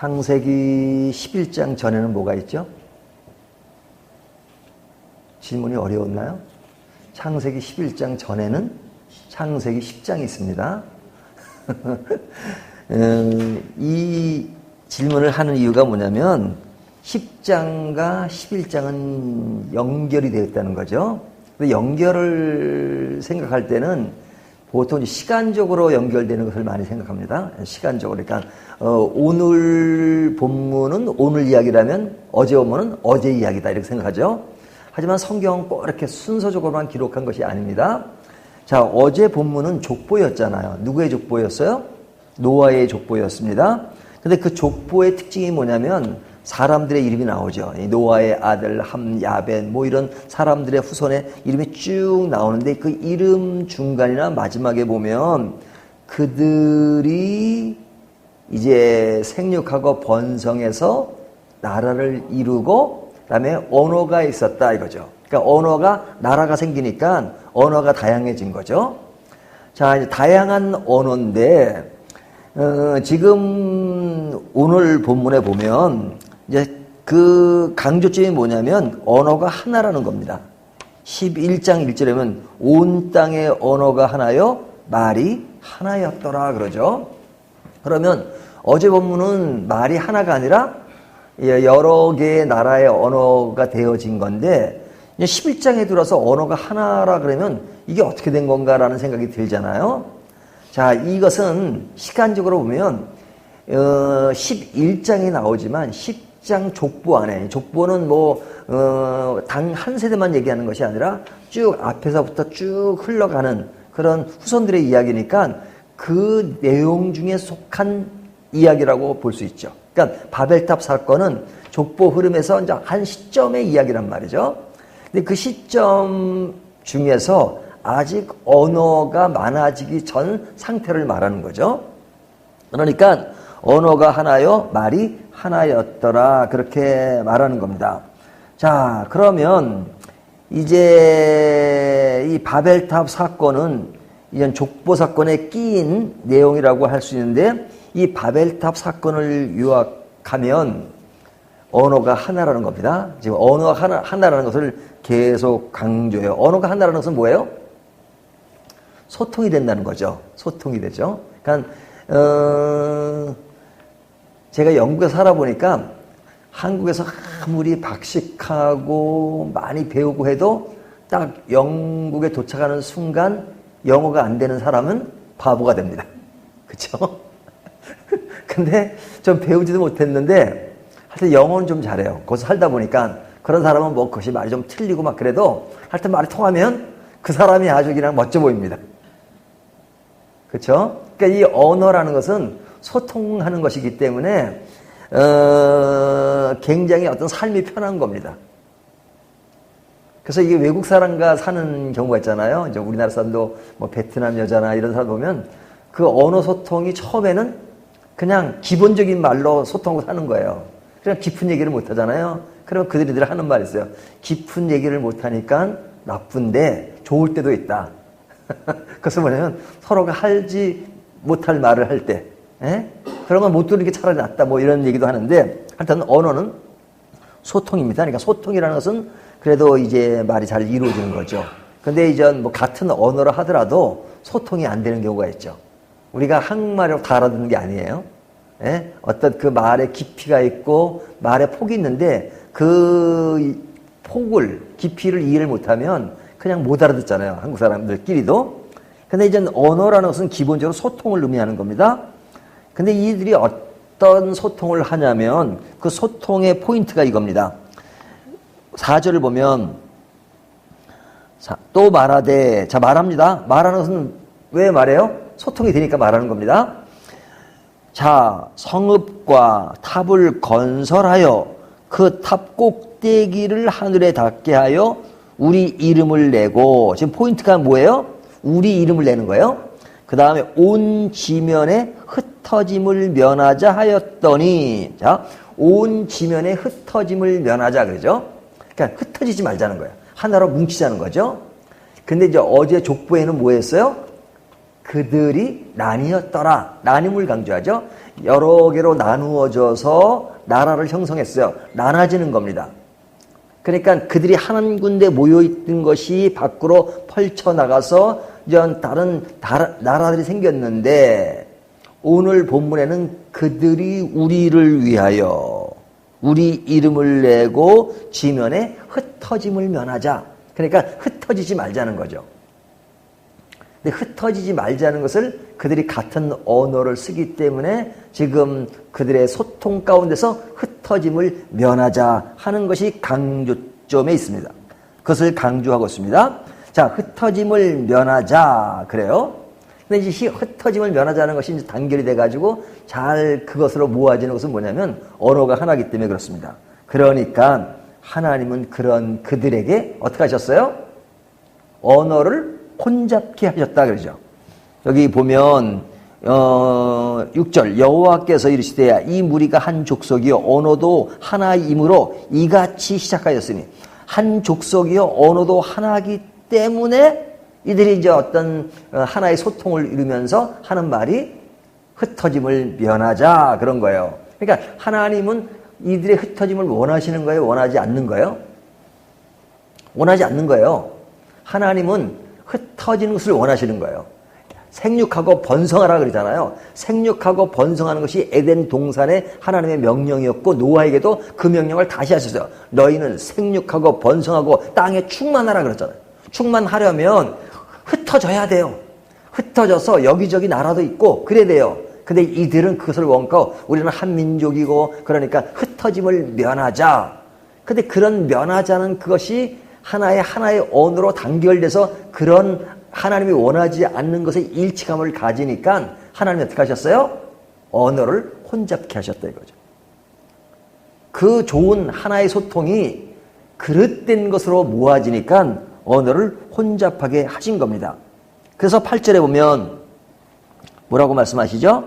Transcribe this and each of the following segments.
창세기 11장 전에는 뭐가 있죠? 질문이 어려웠나요? 창세기 11장 전에는 창세기 10장이 있습니다. 음, 이 질문을 하는 이유가 뭐냐면 10장과 11장은 연결이 되어 있다는 거죠. 연결을 생각할 때는 보통 시간적으로 연결되는 것을 많이 생각합니다. 시간적으로. 그러니까 어, 오늘 본문은 오늘 이야기라면 어제 본문은 어제 이야기다 이렇게 생각하죠. 하지만 성경은 꼭 이렇게 순서적으로만 기록한 것이 아닙니다. 자, 어제 본문은 족보였잖아요. 누구의 족보였어요? 노아의 족보였습니다. 근데 그 족보의 특징이 뭐냐면 사람들의 이름이 나오죠. 노아의 아들 함, 야벤 뭐 이런 사람들의 후손의 이름이 쭉 나오는데 그 이름 중간이나 마지막에 보면 그들이 이제 생육하고 번성해서 나라를 이루고 그다음에 언어가 있었다 이거죠. 그러니까 언어가 나라가 생기니까 언어가 다양해진 거죠. 자, 이제 다양한 언어인데 어, 지금 오늘 본문에 보면 이제 그 강조점이 뭐냐면 언어가 하나라는 겁니다. 11장 1절에면 온 땅의 언어가 하나요 말이 하나였더라 그러죠. 그러면 어제 본문은 말이 하나가 아니라 여러 개의 나라의 언어가 되어진 건데 11장에 들어서 언어가 하나라 그러면 이게 어떻게 된 건가라는 생각이 들잖아요. 자, 이것은 시간적으로 보면 어, 11장이 나오지만 10 장 족보 안에 족보는 뭐 어, 세대만 얘기하는 것이 아니라 쭉 앞에서부터 쭉 흘러가는 그런 후손들의 이야기니까 그 내용 중에 속한 이야기라고 볼 수 있죠. 그러니까 바벨탑 사건은 족보 흐름에서 이제 한 시점의 이야기란 말이죠. 근데 그 시점 중에서 아직 언어가 많아지기 전 상태를 말하는 거죠. 그러니까 언어가 하나요, 말이 하나였더라. 그렇게 말하는 겁니다. 자, 그러면 이제 이 바벨탑 사건은 이런 족보 사건에 끼인 내용이라고 할 수 있는데 이 바벨탑 사건을 요약하면 언어가 하나라는 겁니다. 지금 언어가 하나, 하나라는 것을 계속 강조해요. 언어가 하나라는 것은 뭐예요? 소통이 된다는 거죠. 소통이 되죠. 그러니까 어, 제가 영국에 살아보니까 한국에서 아무리 박식하고 많이 배우고 해도 딱 영국에 도착하는 순간 영어가 안 되는 사람은 바보가 됩니다. 그렇죠? 근데 좀 배우지도 못했는데 하여튼 영어는 좀 잘해요. 거기서 살다 보니까 그런 사람은 뭐 그것이 말이 좀 틀리고 막 그래도 하여튼 말이 통하면 그 사람이 아주 그냥 멋져 보입니다. 그렇죠? 그러니까 이 언어라는 것은 소통하는 것이기 때문에 어, 굉장히 어떤 삶이 편한 겁니다. 그래서 이게 외국 사람과 사는 경우가 있잖아요. 이제 우리나라 사람도 뭐 베트남 여자나 이런 사람 보면 그 언어 소통이 처음에는 그냥 기본적인 말로 소통하고 사는 거예요. 그냥 깊은 얘기를 못 하잖아요. 그러면 그들이 늘 하는 말이 있어요. 깊은 얘기를 못 하니까 나쁜데 좋을 때도 있다. 그래서 뭐냐면 서로가 할지 못할 말을 할 때, 에? 예? 그런 건 못 들은 게 차라리 낫다. 뭐 이런 얘기도 하는데 하여튼 언어는 소통입니다. 그러니까 소통이라는 것은 그래도 이제 말이 잘 이루어지는 거죠. 근데 이제 뭐 같은 언어를 하더라도 소통이 안 되는 경우가 있죠. 우리가 한국말을 다 알아듣는 게 아니에요. 예? 어떤 그 말의 깊이가 있고 말의 폭이 있는데 그 폭을 깊이를 이해를 못하면 그냥 못 알아듣잖아요. 한국 사람들끼리도. 근데 이제 언어라는 것은 기본적으로 소통을 의미하는 겁니다. 근데 이들이 어떤 소통을 하냐면 그 소통의 포인트가 이겁니다. 4절을 보면 또 말하되 자 말합니다. 말하는 것은 왜 말해요? 소통이 되니까 말하는 겁니다. 자 성읍과 탑을 건설하여 그 탑 꼭대기를 하늘에 닿게 하여 우리 이름을 내고 지금 포인트가 뭐예요? 우리 이름을 내는 거예요. 그 다음에 온 지면에 흩 어짐을 면하자 하였더니 자, 온 지면에 흩어짐을 면하자 그러죠. 그러니까 흩어지지 말자는 거예요. 하나로 뭉치자는 거죠. 근데 이제 어제 족보에는 뭐 했어요? 그들이 나뉘었더라. 나눔을 강조하죠. 여러 개로 나누어져서 나라를 형성했어요. 나눠지는 겁니다. 그러니까 그들이 한 군데 모여 있던 것이 밖으로 펼쳐 나가서 이런 다른 나라들이 생겼는데 오늘 본문에는 그들이 우리를 위하여 우리 이름을 내고 지면에 흩어짐을 면하자. 그러니까 흩어지지 말자는 거죠. 근데 흩어지지 말자는 것을 그들이 같은 언어를 쓰기 때문에 지금 그들의 소통 가운데서 흩어짐을 면하자 하는 것이 강조점에 있습니다. 그것을 강조하고 있습니다. 자, 흩어짐을 면하자. 그래요. 근데 이제 흩어짐을 면하자는 것이 이제 단결이 돼가지고 잘 그것으로 모아지는 것은 뭐냐면 언어가 하나기 때문에 그렇습니다. 그러니까 하나님은 그런 그들에게 어떻게 하셨어요? 언어를 혼잡케 하셨다 그러죠. 여기 보면 어, 6절 여호와께서 이르시되 이 무리가 한 족속이요 언어도 하나이므로 이같이 시작하였으니 한 족속이요 언어도 하나기 때문에 이들이 이제 어떤 어, 하나의 소통을 이루면서 하는 말이 흩어짐을 면하자 그런 거예요. 그러니까 하나님은 이들의 흩어짐을 원하시는 거예요? 원하지 않는 거예요? 원하지 않는 거예요. 하나님은 흩어지는 것을 원하시는 거예요. 생육하고 번성하라 그러잖아요. 생육하고 번성하는 것이 에덴 동산의 하나님의 명령이었고 노아에게도 그 명령을 다시 하셨어요. 너희는 생육하고 번성하고 땅에 충만하라 그랬잖아요. 충만하려면 흩어져야 돼요. 흩어져서 여기저기 나라도 있고 그래야 돼요. 근데 이들은 그것을 원고 우리는 한 민족이고 그러니까 흩어짐을 면하자. 근데 그런 면하자는 그것이 하나의 하나의 언어로 단결돼서 그런 하나님이 원하지 않는 것에 일치감을 가지니까 하나님이 어떻게 하셨어요? 언어를 혼잡케 하셨다 이거죠. 그 좋은 하나의 소통이 그릇된 것으로 모아지니까 언어를 혼잡하게 하신 겁니다. 그래서 8절에 보면 뭐라고 말씀하시죠?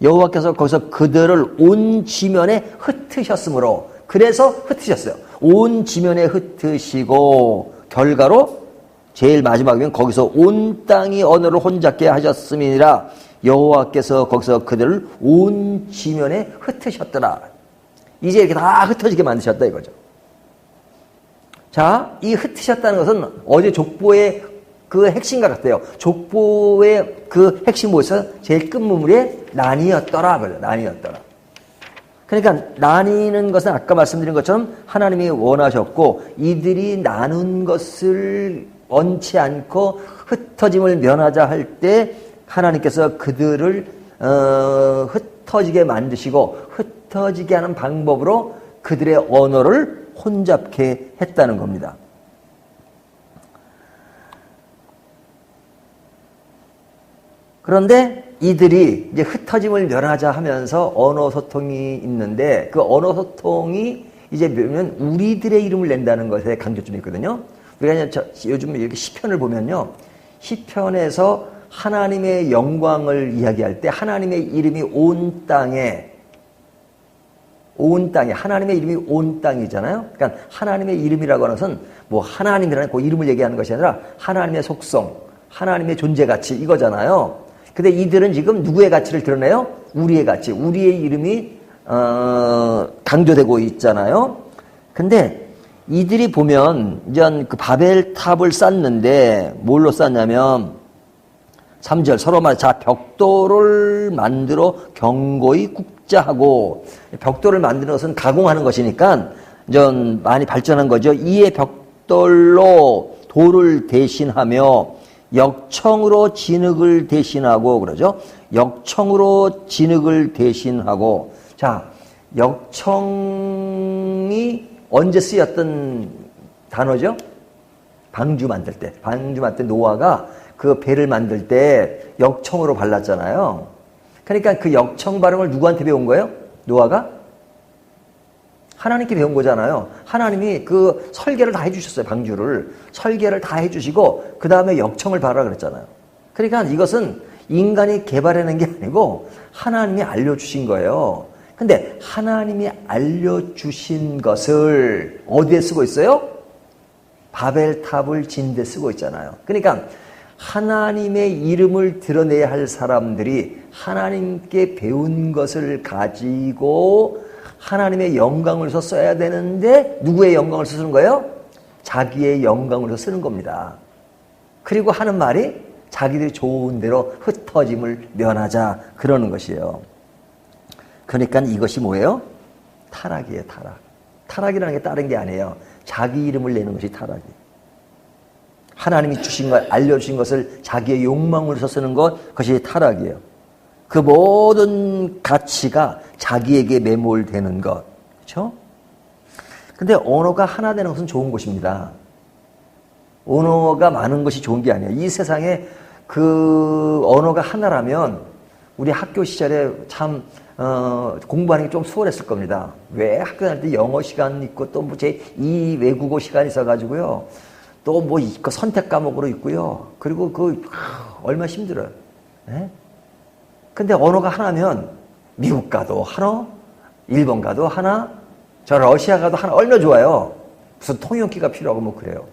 여호와께서 거기서 그들을 온 지면에 흩으셨으므로 그래서 흩으셨어요. 온 지면에 흩으시고 결과로 제일 마지막이면 거기서 온 땅이 언어를 혼잡게 하셨음이니라 여호와께서 거기서 그들을 온 지면에 흩으셨더라. 이제 이렇게 다 흩어지게 만드셨다 이거죠. 자, 이 흩으셨다는 것은 어제 족보의 그 핵심과 같아요. 족보의 그 핵심 뭐였어? 제일 끝부분에 난이었더라. 난이었더라. 그러니까 나뉘는 것은 아까 말씀드린 것처럼 하나님이 원하셨고 이들이 나눈 것을 원치 않고 흩어짐을 면하자 할 때 하나님께서 그들을 어, 흩어지게 만드시고 흩어지게 하는 방법으로 그들의 언어를 혼잡케 했다는 겁니다. 그런데 이들이 이제 흩어짐을 면하자 하면서 언어 소통이 있는데 그 언어 소통이 이제 면 우리들의 이름을 낸다는 것에 강조점이 있거든요. 우리가 저, 요즘 이렇게 시편을 보면요. 시편에서 하나님의 영광을 이야기할 때 하나님의 이름이 온 땅에 온 땅에 하나님의 이름이 온 땅이잖아요. 그러니까 하나님의 이름이라고 하는 것은 뭐 하나님이라는 그 이름을 얘기하는 것이 아니라 하나님의 속성, 하나님의 존재 가치 이거잖아요. 근데 이들은 지금 누구의 가치를 드러내요? 우리의 가치, 우리의 이름이 어, 강조되고 있잖아요. 근데 이들이 보면 이제 그 바벨탑을 쌓는데 뭘로 쌓냐면 3절 서로 말해 자 벽돌을 만들어 경고히 굽자하고 벽돌을 만드는 것은 가공하는 것이니까 전 많이 발전한 거죠. 이에 벽돌로 돌을 대신하며 역청으로 진흙을 대신하고 그러죠. 역청으로 진흙을 대신하고 자 역청이 언제 쓰였던 단어죠? 방주 만들 때 방주 만들 때 노아가 그 배를 만들 때 역청으로 발랐잖아요. 그러니까 그 역청 발음을 누구한테 배운 거예요? 노아가 하나님께 배운 거잖아요. 하나님이 그 설계를 다 해주셨어요. 방주를. 설계를 다 해주시고, 그 다음에 역청을 봐라 그랬잖아요. 그러니까 이것은 인간이 개발해낸 게 아니고 하나님이 알려주신 거예요. 근데 하나님이 알려주신 것을 어디에 쓰고 있어요? 바벨탑을 진데 쓰고 있잖아요. 그러니까 하나님의 이름을 드러내야 할 사람들이 하나님께 배운 것을 가지고 하나님의 영광을 서 써야 되는데 누구의 영광을 쓰는 거예요? 자기의 영광을 쓰는 겁니다. 그리고 하는 말이 자기들이 좋은 대로 흩어짐을 면하자 그러는 것이에요. 그러니까 이것이 뭐예요? 타락이에요, 타락. 타락이라는 게 다른 게 아니에요. 자기 이름을 내는 것이 타락이에요. 하나님이 주신 것, 알려주신 것을 자기의 욕망으로서 쓰는 것, 그것이 타락이에요. 그 모든 가치가 자기에게 매몰되는 것. 그렇죠? 근데 언어가 하나 되는 것은 좋은 것입니다. 언어가 많은 것이 좋은 게 아니에요. 이 세상에 그 언어가 하나라면 우리 학교 시절에 참 어, 공부하는 게 좀 수월했을 겁니다. 왜 학교 다닐 때 영어 시간 있고 또뭐제이 외국어 시간 있어가지고요. 또뭐 있고 선택 과목으로 있고요. 그리고 그 얼마 힘들어요. 네? 근데 언어가 하나면 미국 가도 하나, 일본 가도 하나, 저 러시아 가도 하나 얼마 좋아요. 무슨 통역기가 필요하고 뭐 그래요.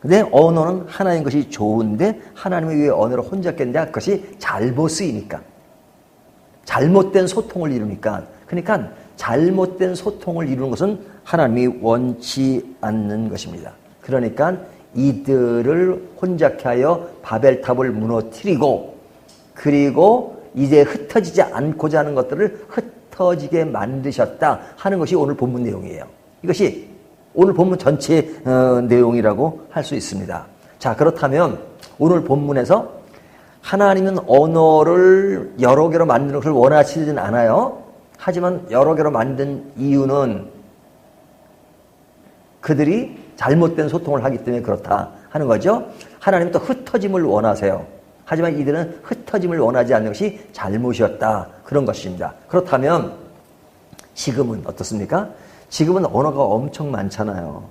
근데 언어는 하나인 것이 좋은데 하나님의 왜 언어를 혼자 깼는데 그것이 잘못 쓰이니까. 잘못된 소통을 이루니까. 그러니까 잘못된 소통을 이루는 것은 하나님이 원치 않는 것입니다. 그러니까 이들을 혼잡케 하여 바벨탑을 무너뜨리고 그리고 이제 흩어지지 않고자 하는 것들을 흩어지게 만드셨다 하는 것이 오늘 본문 내용이에요. 이것이 오늘 본문 전체 어, 내용이라고 할 수 있습니다. 자, 그렇다면 오늘 본문에서 하나님은 언어를 여러 개로 만드는 것을 원하시진 않아요. 하지만 여러 개로 만든 이유는 그들이 잘못된 소통을 하기 때문에 그렇다 하는 거죠. 하나님은 또 흩어짐을 원하세요. 하지만 이들은 흩어짐을 원하지 않는 것이 잘못이었다. 그런 것입니다. 그렇다면 지금은 어떻습니까? 지금은 언어가 엄청 많잖아요.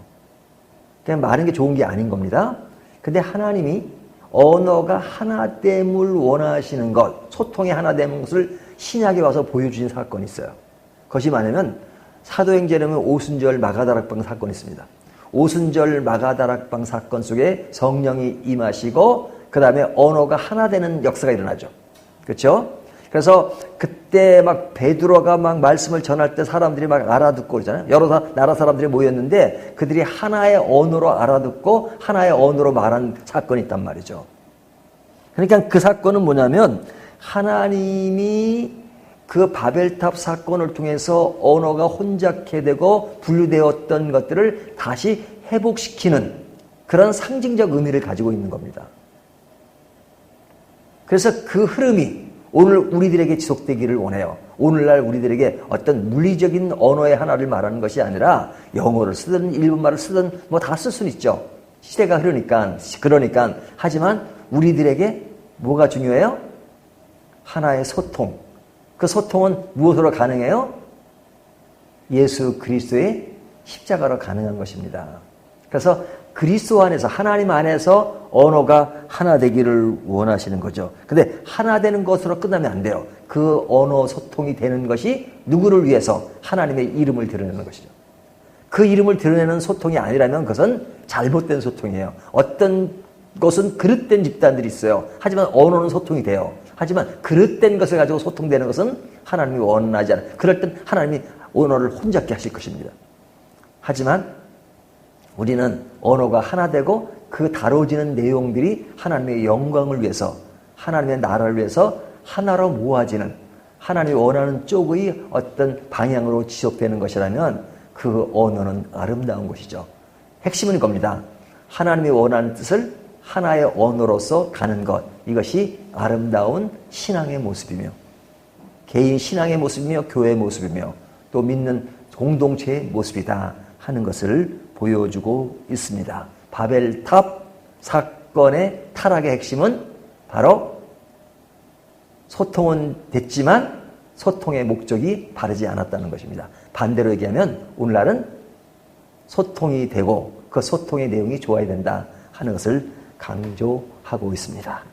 그냥 많은 게 좋은 게 아닌 겁니다. 근데 하나님이 언어가 하나 됨을 원하시는 것, 소통이 하나 되는 것을 신약에 와서 보여주신 사건이 있어요. 그것이 뭐냐면 사도행전에 오순절 마가다락방 사건이 있습니다. 오순절 마가다락방 사건 속에 성령이 임하시고 그 다음에 언어가 하나 되는 역사가 일어나죠. 그렇죠? 그래서 그때 막 베드로가 막 말씀을 전할 때 사람들이 막 알아듣고 그러잖아요. 여러 나라 사람들이 모였는데 그들이 하나의 언어로 알아듣고 하나의 언어로 말한 사건이 있단 말이죠. 그러니까 그 사건은 뭐냐면 하나님이 그 바벨탑 사건을 통해서 언어가 혼잡게 되고 분류되었던 것들을 다시 회복시키는 그런 상징적 의미를 가지고 있는 겁니다. 그래서 그 흐름이 오늘 우리들에게 지속되기를 원해요. 오늘날 우리들에게 어떤 물리적인 언어의 하나를 말하는 것이 아니라 영어를 쓰든 일본말을 쓰든 뭐 다 쓸 수는 있죠. 시대가 흐르니까 그러니까 하지만 우리들에게 뭐가 중요해요? 하나의 소통. 그 소통은 무엇으로 가능해요? 예수 그리스도의 십자가로 가능한 것입니다. 그래서 그리스도 안에서 하나님 안에서 언어가 하나 되기를 원하시는 거죠. 근데 하나 되는 것으로 끝나면 안 돼요. 그 언어 소통이 되는 것이 누구를 위해서 하나님의 이름을 드러내는 것이죠. 그 이름을 드러내는 소통이 아니라면 그것은 잘못된 소통이에요. 어떤 것은 그릇된 집단들이 있어요. 하지만 언어는 소통이 돼요. 하지만 그릇된 것을 가지고 소통되는 것은 하나님이 원하지 않아요. 그럴 땐 하나님이 언어를 혼잡게 하실 것입니다. 하지만 우리는 언어가 하나 되고 그 다뤄지는 내용들이 하나님의 영광을 위해서 하나님의 나라를 위해서 하나로 모아지는 하나님이 원하는 쪽의 어떤 방향으로 지속되는 것이라면 그 언어는 아름다운 것이죠. 핵심은 겁니다. 하나님이 원하는 뜻을 하나의 언어로서 가는 것. 이것이 아름다운 신앙의 모습이며 개인 신앙의 모습이며 교회의 모습이며 또 믿는 공동체의 모습이다 하는 것을 보여주고 있습니다. 바벨탑 사건의 타락의 핵심은 바로 소통은 됐지만 소통의 목적이 바르지 않았다는 것입니다. 반대로 얘기하면 오늘날은 소통이 되고 그 소통의 내용이 좋아야 된다 하는 것을 강조하고 있습니다.